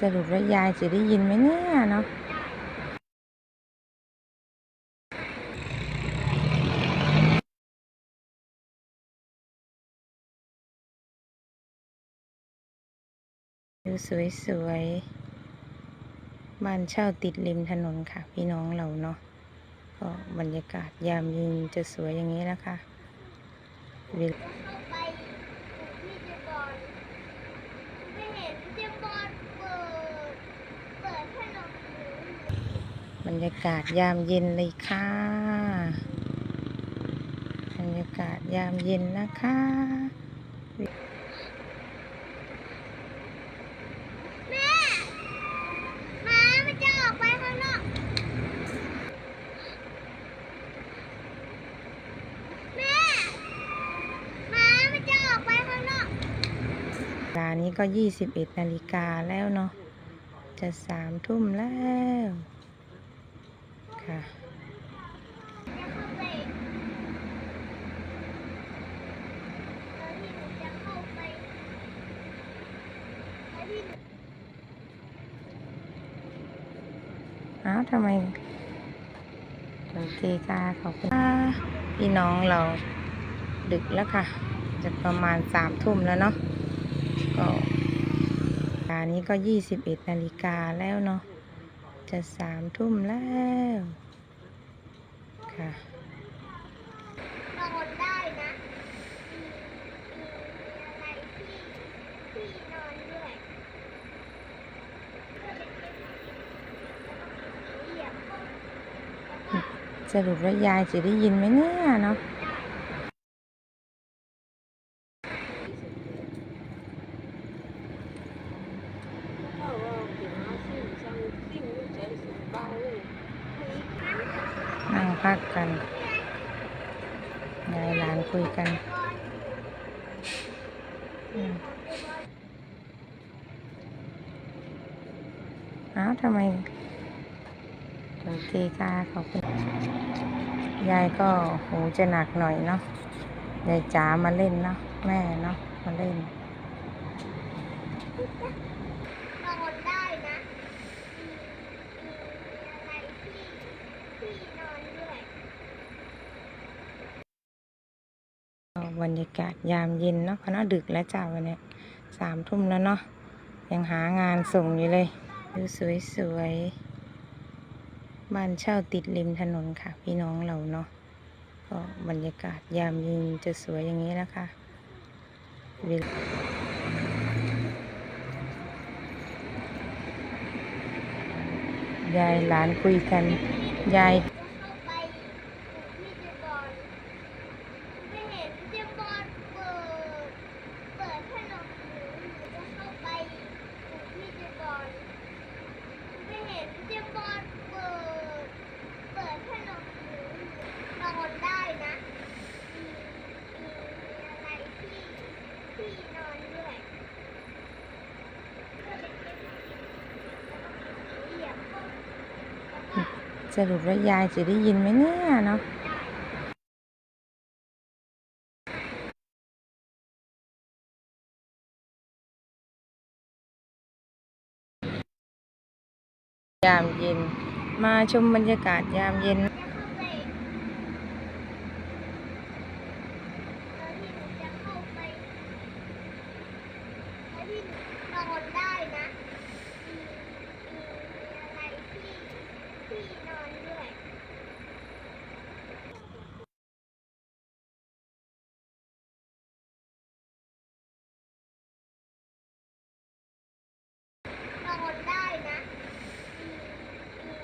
สรุปแล้วยายจะได้ยินไหมเนี่ยเนาะดูสวยๆ บ้านเช่าติดริมถนนค่ะ พี่น้องเราเนาะ ก็บรรยากาศยามเย็นจะสวยอย่างนี้นะคะเวลา เข้าไปที่เจบอลไม่เห็นเจบอลเปิด เปิดขนมหรือ บรรยากาศยามเย็นเลยค่ะ บรรยากาศยามเย็นนะคะแม่หมามันจะออกไปข้างนอกแม่หมามันจะออกไปข้างนอกเวลานี้ก็ยี่สิบเอ็ดนาฬิกาแล้วเนาะ จะสามทุ่มแล้ว ค่ะจะเข้าวที่หนูจะเข้าไปแล้วที่หนูอ้าวทำไมโอเคค่ะขอบคุณพี่น้องเราดึกแล้วค่ะ จะประมาณสามทุ่มแล้วเนาะก็เวลานี้ก็ยี่สิบเอ็ดนาฬิกาแล้วเนาะ จะสามทุ่มแล้วค่ะนอนได้นะมีมีอะไรที่ที่นอนด้วยเหยียบเข้าแล้วก็สรุปแล้วยายจะได้ยินไหมเนี่ยเนาะ นั่งพักกัน ยายหลานคุยกัน อ้าวทำไมโอเคค่ะขอบคุณยายก็หูจะหนักหน่อยเนาะยายจ๋ามาเล่นเนาะแม่เนาะมาเล่นได้นะมีมีอะไรที่ที่นอนด้วย ก็ บรรยากาศยามเย็นเนาะเพราะเนาะดึกแล้วจ้าวันเนี้ยสามทุ่มแล้วเนาะยังหางานส่งอยู่เลยดูสวยๆบ้านเช่าติดริมถนนค่ะ พี่น้องเราเนาะก็บรรยากาศยามเย็นจะสวยอย่างนี้นะคะเวลายายหลานคุยกันยาย จะเข้าไปที่เจบอล ไม่เห็นเจบอลเปิด เปิดขนมหรือจะเข้าไปที่เจบอลไม่เห็นเจบอลเปิด เปิดขนมหรือนอนได้นะมีมีอะไรที่ที่นอนด้วยเหยียบเข้าแล้วก็ สรุปแล้วยายจะได้ยินไหมเนี่ยเนาะ ยามเย็น มาชมบรรยากาศยามเย็นได้นะมีมีอะไรที่ที่นอนด้วย นอนได้นะมีมี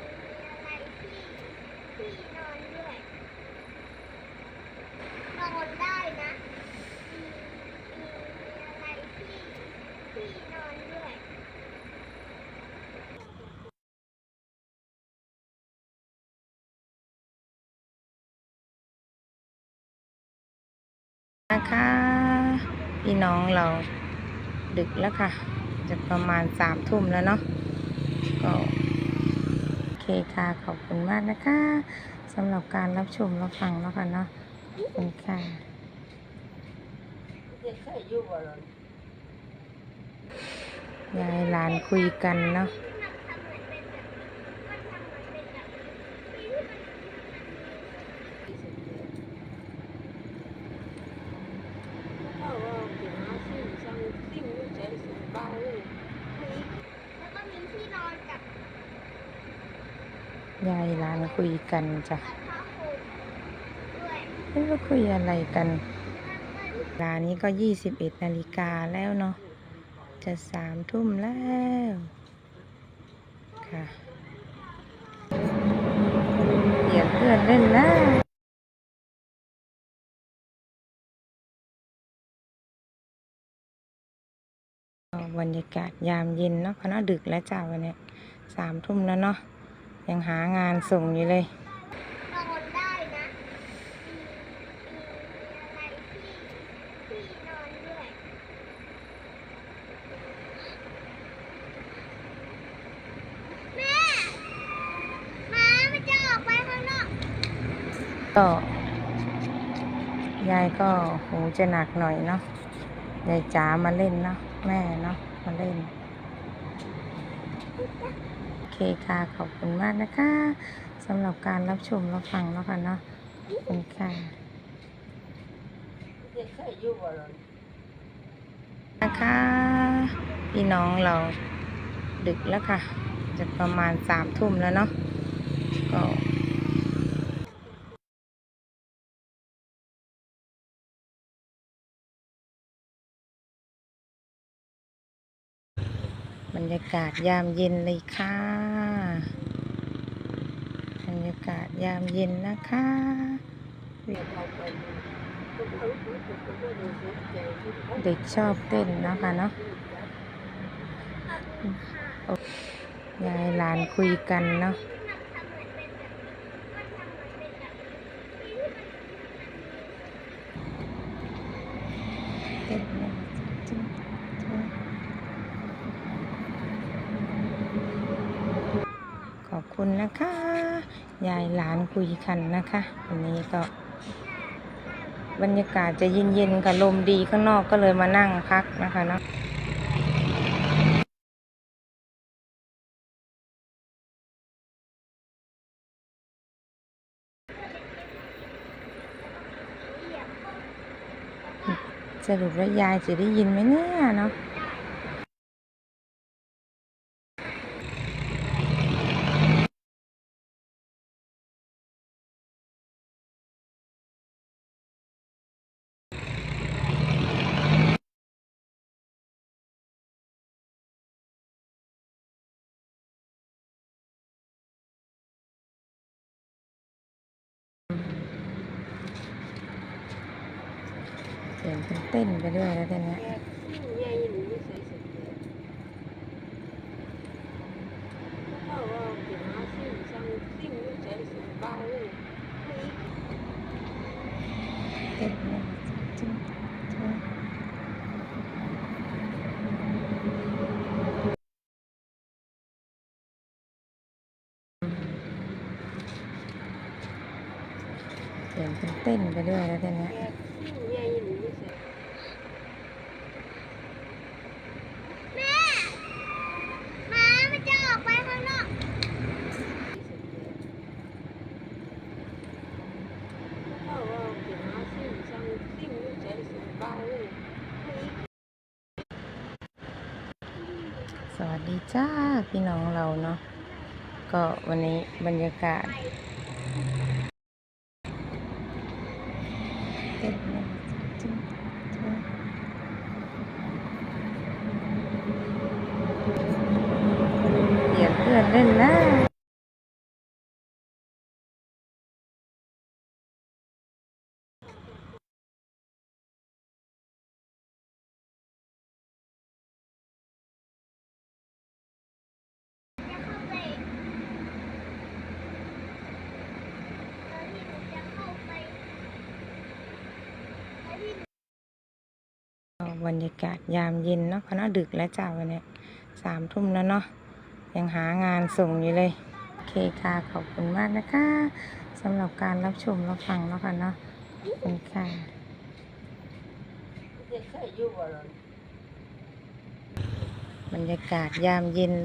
อะไรที่ที่นอนด้วย นอนได้นะมีมีอะไรที่ที่นอนด้วย นะคะ พี่น้องเราดึกแล้วค่ะ จะประมาณสามทุ่มแล้วเนาะก็โอเคค่ะขอบคุณมากนะคะสำหรับการรับชมรับฟังแล้วกันเนาะขอบคุณค่ะเด็กใส่อยู่บ่ล่ะยายหลานคุยกันเนาะ แล้วก็มีที่นอนกับ ยายลานคุยกันจ้ะกับผ้าห่มด้วยเอ๊ะว่าคุยอะไรกันลานี้ก็ยี่สิบเอ็ดนาฬิกาแล้วเนาะ จะสามทุ่มแล้วค่ะเดี๋ยวเพื่อนเล่นนะบรรยากาศยามเย็นเนาะเพราะเนาดึกแล้วจ้าวันเนี้ยสามทุ่มแล้วเนาะ ยังหางานส่งอยู่เลยนอนได้นะมีมีอะไรที่ที่นอนด้วยแม่หมามันจะออกไปข้างนอกก็ยายก็หูจะหนักหน่อยเนาะยายจ๋ามาเล่นเนาะแม่เนาะมาเล่นโอ เคค่ะ ขอบคุณมากนะคะสำหรับการรับชมรับฟังแล้วกันเนาะขอบคุณค่ะนะคะพี่น้องเราดึกแล้วค่ะจะประมาณสามทุ่มแล้วเนาะ รรยากาศยามเย็นเลยค่ะ บรรยากาศยามเย็นนะคะเด็กชอบเต้นนะคะเนาะยายหลานคุยกันเนาะเต้นเนี่ยจึ๊งจึ๊งขอบ คุณนะคะ ยายหลานคุยกันนะคะวันนี้ก็ บรรยากาศจะเย็นๆกับลมดีข้างนอกก็เลยมานั่งพักนะคะเนาะสรุปแล้วยายจะได้ยินไหมเนี่ยเนาะ สียงเต้นๆไปด้วยแล้วทีเนี้ยเต้นเนี่ยจึ๊งจึ๊งเสียงเต้นๆไปด้วยแล้วทีเนี้ย แม่หมามันจะออกไปข้างนอก สวัส ดีจ้าพี่น้องเราเนาะก็วันนี้บรรยากาศเต้นเนี่ยจึ๊งจึ๊งเดี๋ยวเพื่อนเล่นนะ จะเข้าไปตอนที่หนูจะเข้าไปตอนที่หนู ก็บรรยากาศยามเย็นเนาะเพราะเนาะดึกแล้วจ้าวันเนี้ยสามทุ่มแล้วเนาะยังหางานส่งอยู่เลยโอเคค่ะขอบคุณมากนะคะสำหรับการรับชมรับฟังแล้วกันเนาะขอบคุณค่ะบรรยากาศยามเย็น